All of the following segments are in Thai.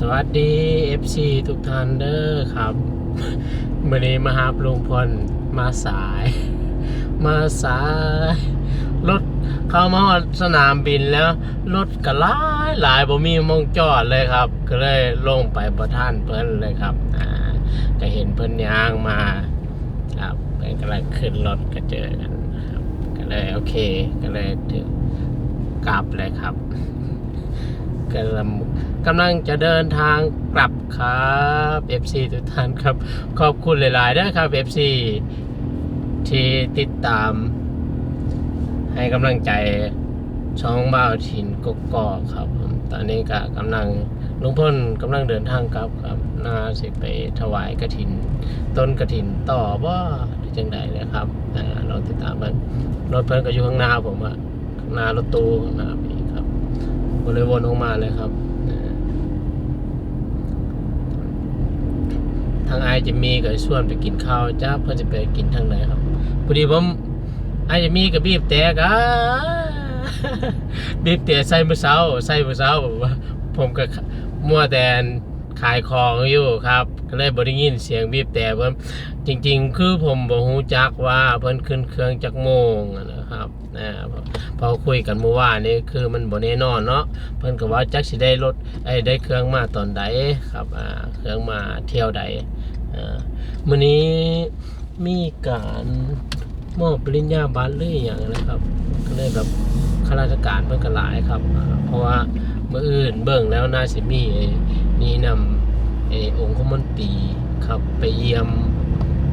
สวัสดี FC ทุกท่านเด้อครับมื่อนี้มาหาลุงพลมาสาย มาสาย รถเข้ามาฮอดสนามบินแล้ว รถก็หลายหลายบ่มีมองจอดเลยครับ ก็เลยลงไปประท่านเพิ่นเลยครับอ่าก็เห็นเพิ่นยางมาครับเพิ่นกำลังขึ้นรถก็เจอกันครับ ก็เลยโอเค ก็เลยถึงกลับเลยครับ กำลังกำลังจะเดินทางกลับครับ FC ทุกท่านครับ ขอบคุณหลายๆด้วยครับ FC ที่ติดตาม ให้กำลังใจช่องบ่าวถิ่นกกอกครับผมตอนนี้ก็กำลังลุงพ่นกำลังเดินทางกลับครับน่าสิไปถวายกระถิน ต้นกระถินต่อว่าหรือจังใดนะครับอ่าติดตามมันรถเพิ่นก็อยู่ข้างหน้าผมอะข้างหน้ารถตู้ข้างหน้าพี่ครับ ก็เลยวนออกมาเลยครับทางไอจะมีกับส่วนไปกินข้าวจ้าเพื่อจะไปกินทางไหนครับพอดีผมไอจะมีกับบีบแต่กะบีบแต่ใส่มือเสาใส่มือเสาผมว่าผมก็มัวแต่ขายของอยู่ครับ ก็เลยบริยินเสียงบีบแต่เพิ่นจริง ๆ คือผมบอกฮูจักว่าเพิ่นขึ้นเครื่องจักโมงนะครับนะพอคุยกันเมื่อวานนี้คือมันบ่แน่นอนเนาะเพิ่นก็ว่าจักสิได้รถไอ้ได้เครื่องมาตอนใดครับอ่าเครื่องมาเที่ยวใดอ่ามื้อนี้มีการมอบปริญญาบัตรหรืออย่างนะครับ ก็เลยแบบข้าราชการเพิ่นก็หลายครับ เพราะว่ามื้ออื่นเบิ่งแล้วน่าสิมีนี่นำ เอองคมนตรีครับไปเยี่ยม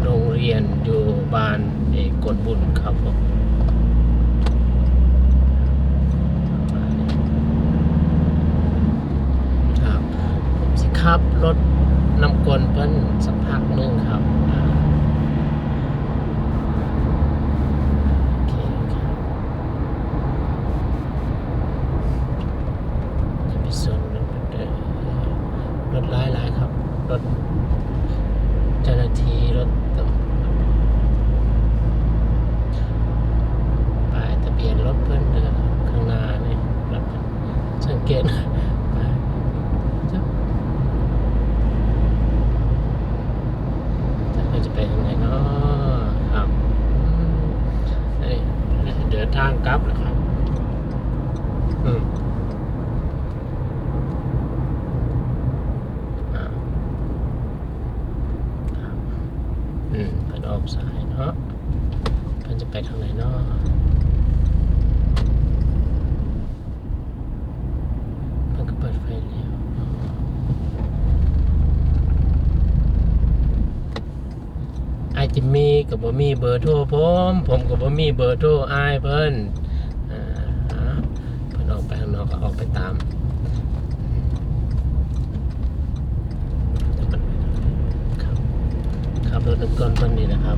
โรงเรียนอยู่บ้านเอกดบุญครับผมครับผมสิขับรถนำกลเพิ่นสักพักนึงครับอ่าโอเคครับจะไปส่วนรถเด้อรถหลายหลายๆครับ รถเจ้าหน้าที่รถตำรวจป้ายทะเบียนรถเพิ่นเด้อครับข้างหน้านี่รถเพิ่นสังเกต ป้าย จะเราจะไปทางไหนเนาะครับอืมเฮ้ย เดินทางกลับแล้วครับ อืมอ่าครับอืมเป็นออกสายเนาะเพิ่นจะไปทางไหนเนาะเพิ่นก็เปิดไฟเลี้ยว ไอายจิ มีกับบ่มีเบอร์โทรผมผมกับบ่มีเบอร์โทรอายเพิ่นอ่าเพิ่นออกไปข้างนอกก็ออกไปตามครับขับรถนึกก่อนเพิ่นนี่นะครับ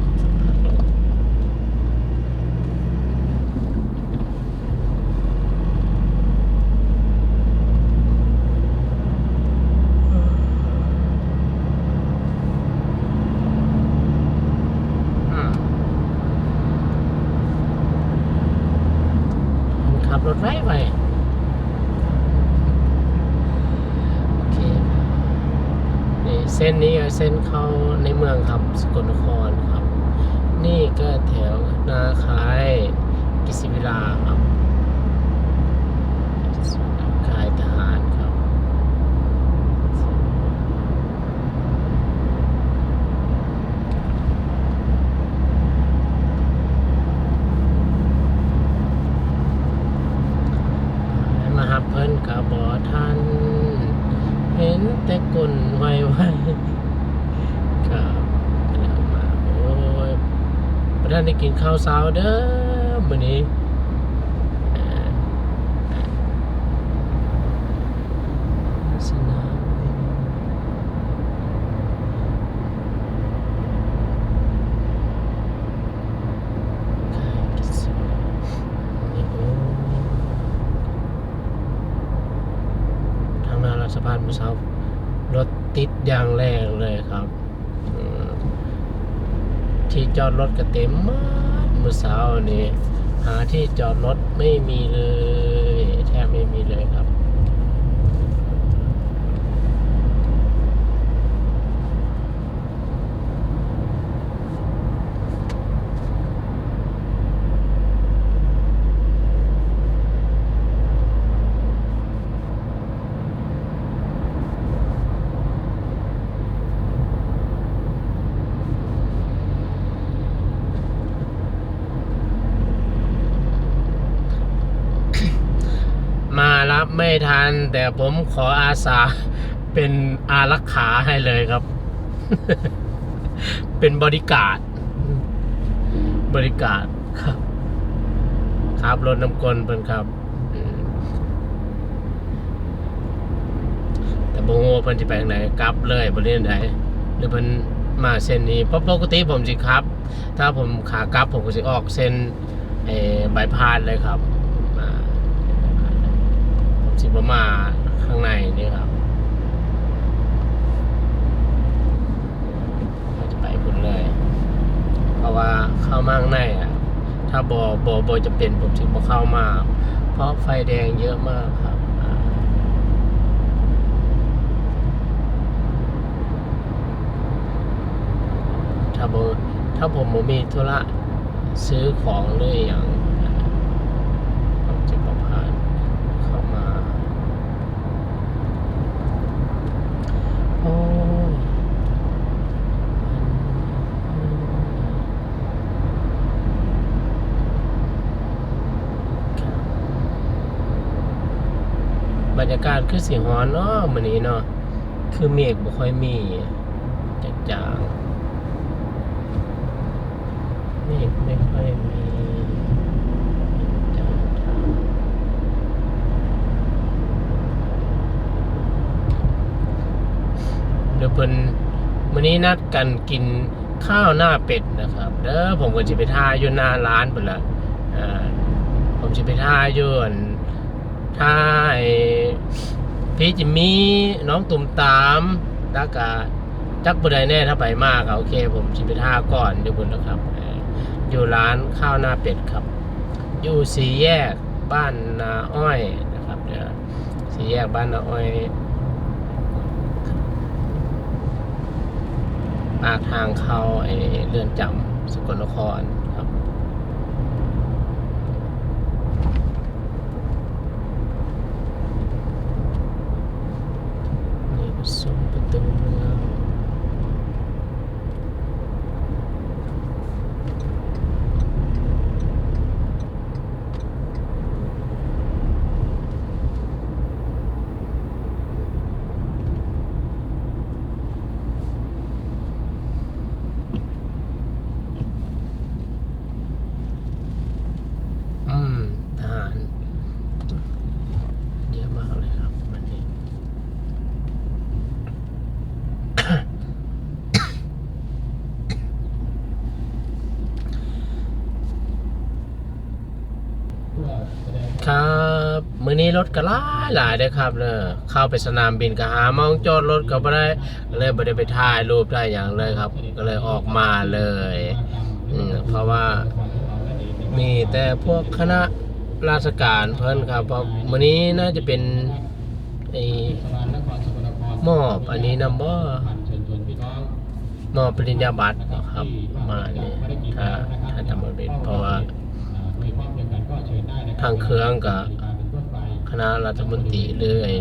อืมผม ขับรถไว้ไปโอเคนี่เส้นนี้ก็เส้นเข้าในเมืองครับสกลนครครับ นี่ก็แถวนาคายกิสิวิลาครับคายทหารครับ มาหับเพิ่นกับบอทัน เห็นแต่กลไวไวๆครับก็เลยเอามา โอ้ยประ ท่านได้กินข้าวเช้าเด้อมื้อนี้อ่าสนามบินค่ายกิจสนานี่โอ้ทางหน้ารัฐสภาเมื่อเช้ารถติดอย่างแรงเลยครับอืม ที่จอดรถก็เต็มมากเมื่อเช้านี้หาที่จอดรถไม่มีเลย แทบไม่มีเลยครับ ไม่ทัน แต่ผมขออาสาเป็นอารักขาให้เลยครับ เป็นบริการ บริการครับ ครับรถน้ำกลเพิ่นครับ แต่บ่ฮู้ว่เพิ่นสิไปทางไหนกลับเลยบ่เรียนหรือเพิ่นมาเส้นนี้เพราะปกติผมสิครับ ถ้าผมขากลับผมก็สิออกเส้นเอ่อบพาสเลยครับ สิบมาข้างในนี่ครับก็จะไปพุ่นเลย เพราะว่าเข้ามาข้างในอะ ถ้าบอบอบอจะเป็นผมถึงบอเข้ามา เพราะไฟแดงเยอะมากครับถ้าบถ้าผมมีธุระซื้อของเลยอย่างผมจะประพานเข้ามา โอ้ บ รรยากาศคือสีฮ้อนเนาะมื้อนี้เนาะคือเมฆบ่ค่อยมีจางๆเมฆไม่ค่อยมีจางๆเดี๋ยวเพิ่นมื้อนี้นัดกันกินข้าวหน้าเป็ดนะครับเด้อผมก็สิไปทาอยู่หน้าร้านพุ่นล่ะอ่าผมสิไปทาอยู่อัน ถ้าพี่จิมมี่น้องตุ่มตามแล้วก็จักบุไดแน่ถ้าไปมากโอเค ผมชิไปท่าก่อนเดี๋ยวบุญนะครับ อยู่ร้านข้าวหน้าเป็ดครับ อยู่สี่แยกบ้านนาอ้อยนะครับเดี๋ยวสี่แยกบ้านนาอ้อยปากทางเข้าไอเรือนจำสกลนครครับ นี่ก็ซุ้มประตูเมืองอืมทหารเยอะมากเลยครับวันนี้ ครับมื้อนี้รถก็หลายหลายเด้ครับเนอะเข้าไปสนามบินก็หามองจอดรถก็บ่ได้เลยบ่ได้ไปถ่ายรูปได้อย่างเลยครับ ก็เลยออกมาเลยอืมเพราะว่า มีแต่พวกคณะราชการเพิ่นครับเพราะมื้อนี้น่าจะเป็นไอ้มอบอันนี้นำบ่มอบปริญญาบัตรครับมาณนี้ถ้าถ้าจำบ่ผิดเพราะว่า ทางเครื่องกับคณะรัฐมนตรีหรือไอ้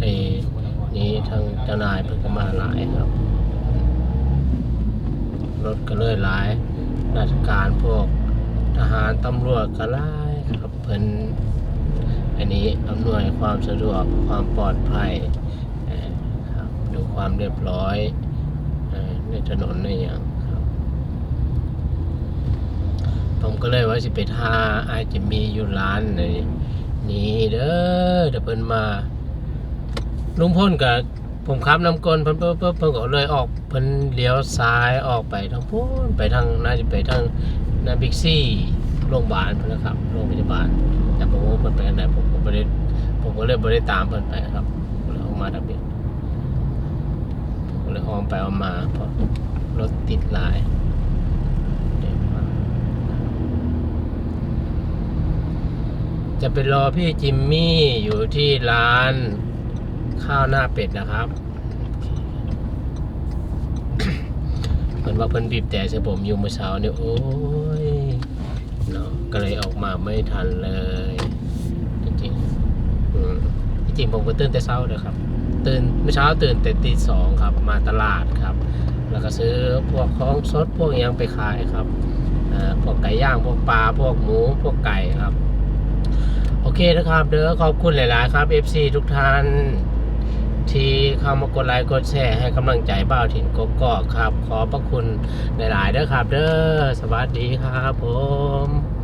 ไอ้นี้ทางเจ้านายเพิ่นก็มาหลายครับ รถก็เลยหลาย ราชการพวกทหารตำรวจก็หลายครับเพิ่นอันนี้อำนวยความสะดวกความปลอดภัยดูความเรียบร้อยในถนนในอย่างครับ ผม ก็เลยว่าสิไปท่าอาจจะมีอยู่ร้านในนี้เด้อเดี๋ยวเพิ่นมา ลุงพ่นกับผมขับน้ำกลเพิ่นเพิ่นเพิ่นเพิ่นก็เลยออกเพิ่นเลี้ยวซ้ายออกไปทางพูนไปทางน่าจะไปทางนาบิ๊กซี่โรงพยาบาลเพิ่นนะครับโรงพยาบาล แต่ผมว่าเพิ่นไปทางไหนผมก็บ่ได้ผมก็เลยบ่ได้ตามเพิ่นไปครับก็เลยออกมาทางนี้ผมก็เลยออมไปออมมาเพราะรถติดหลายเดี๋ยวมา จะไปรอพี่จิมมี่อยู่ที่ร้านข้าวหน้าเป็ดนะครับ เพิ่นว่าเพิ่นบีบแต่ใส่ผมอยู่เมื่อเช้าเนี่ยโอ้ยเนาะก็เลยออกมาไม่ทันเลย จริงๆอืมจริงผมก็ตื่นแต่เช้าเลยครับ ตื่นเมื่อเช้าตื่นแต่ตีสองครับ มาตลาดครับ แล้วก็ซื้อพวกของสดพวกยังไปขายครับอ่าพวกไก่ย่างพวกปลาพวกหมูพวกไก่ครับ อเคนะครับเด้อขอบคุณหลาย ๆ ครับ FC ทุกท่านที่เข้ามากดไลค์กดแชร์ให้กำลังใจบ่าวถิ่นกกอกครับ ขอบพระคุณหลาย ๆ เด้อครับ เด้อสวัสดีครับผม